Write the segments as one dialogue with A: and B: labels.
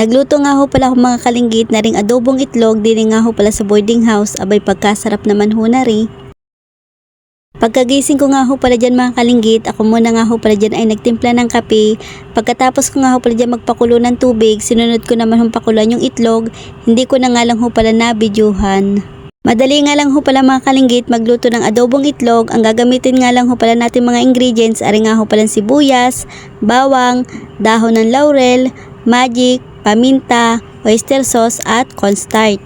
A: Nagluto nga ho pala ako mga kalinggit na ring adobong itlog, din nga ho pala sa boarding house, abay pagkasarap naman ho na rin. Pagkagising ko nga ho pala dyan mga kalinggit, ako muna nga ho pala dyan ay nagtimpla ng kape. Pagkatapos ko nga ho pala dyan magpakulo ng tubig, sinunod ko naman hong pakuluan yung itlog, hindi ko na nga lang ho pala nabidyuhan. Madali nga lang ho pala mga kalinggit magluto ng adobong itlog. Ang gagamitin nga lang ho pala natin mga ingredients ari nga ho pala sibuyas, bawang, dahon ng laurel, magic, paminta, oyster sauce at cornstarch.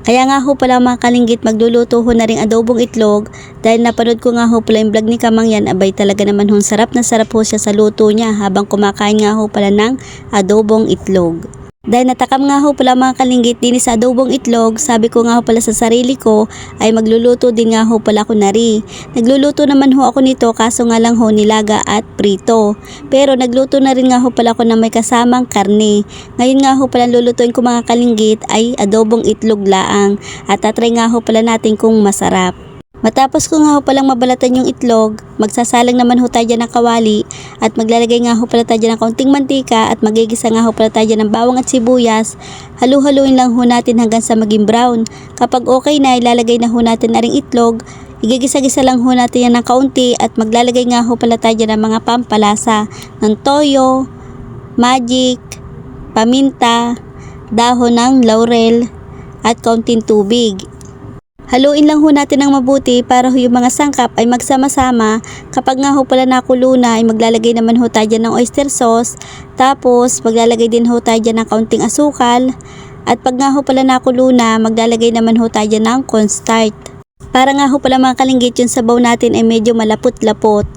A: Kaya nga ho pala mga kalinggit magluluto ho na rin adobong itlog dahil napanood ko nga ho pala yung vlog ni Kamang yan abay talaga naman ho sarap na sarap ho siya sa luto niya habang kumakain nga ho pala ng adobong itlog. Dahil natakam nga ho pala mga kalinggit din sa adobong itlog, sabi ko nga ho pala sa sarili ko ay magluluto din nga ho pala ako nari. Nagluluto naman ho ako nito kaso nga lang ho nilaga at prito. Pero nagluto na rin nga ho pala ako na may kasamang karne. Ngayon nga ho pala lulutuin ko mga kalinggit ay adobong itlog laang at tatry nga ho pala natin kung masarap. Matapos ko nga ho palang mabalatan yung itlog, magsasalang naman ho tayo ng kawali at maglalagay nga ho pala tayo ng kaunting mantika at magigisa nga ho pala tayo ng bawang at sibuyas. Halu-haluin lang ho natin hanggang sa maging brown. Kapag okay na, ilalagay na ho natin na ring itlog. Igigisa-gisa lang ho natin yan ng kaunti at maglalagay nga ho pala tayo ng mga pampalasa ng toyo, magic, paminta, dahon ng laurel at kaunting tubig. Haluin lang ho natin ng mabuti para ho yung mga sangkap ay magsama-sama. Kapag nga ho pala nakulo na ay maglalagay naman ho tayo dyan ng oyster sauce. Tapos maglalagay din ho tayo dyan ng kaunting asukal. At pag nga ho pala nakulo na, maglalagay naman ho tayo dyan ng cornstarch. Para nga ho pala mga kalinggit yung sabaw natin ay medyo malapot-lapot.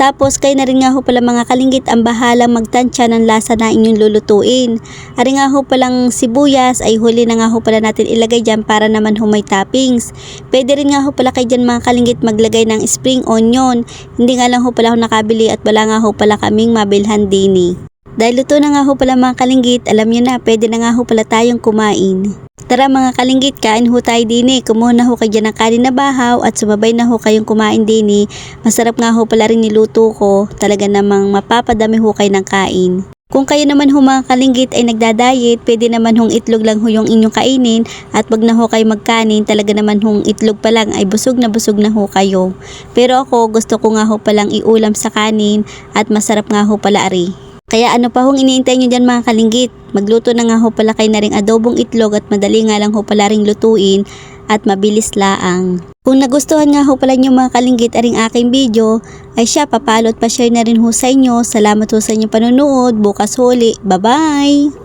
A: Tapos kayo na rin nga ho pala mga kalinggit ang bahalang magtansya ng lasa na inyong lulutuin. Ari nga ho palang sibuyas ay huli na nga ho pala natin ilagay dyan para naman ho may toppings. Pwede rin nga ho pala kayo dyan mga kalinggit maglagay ng spring onion. Hindi nga lang ho pala ho nakabili at wala nga ho pala kaming mabilhan dini. Dahil luto na nga ho pala mga kalinggit, alam nyo na pwede na nga ho pala tayong kumain. Tara mga kalinggit, kain ho tayo din eh. Kumuha na ho kayo dyan ng kanin na bahaw at sumabay na ho kayong kumain din eh. Masarap nga ho pala rin niluto ko. Talaga namang mapapadami ho kayo ng kain. Kung kayo naman ho mga kalinggit ay nagda-diet, pwede naman hong itlog lang ho yung inyong kainin at wag na ho kayo magkanin, talaga naman hong itlog pa lang ay busog na busog na ho kayo. Pero ako gusto ko nga ho palang iulam sa kanin at masarap nga ho pala ari. Kaya ano pa hong iniintay nyo dyan mga kalinggit? Magluto na nga ho pala kayo na ring adobong itlog at madali nga lang ho pala ring lutuin at mabilis laang. Kung nagustuhan nga ho pala nyo mga kalinggit aring aking video, ay siya papalo at pa-share na rin ho sa inyo. Salamat ho sa inyong panonood. Bukas huli. Bye-bye!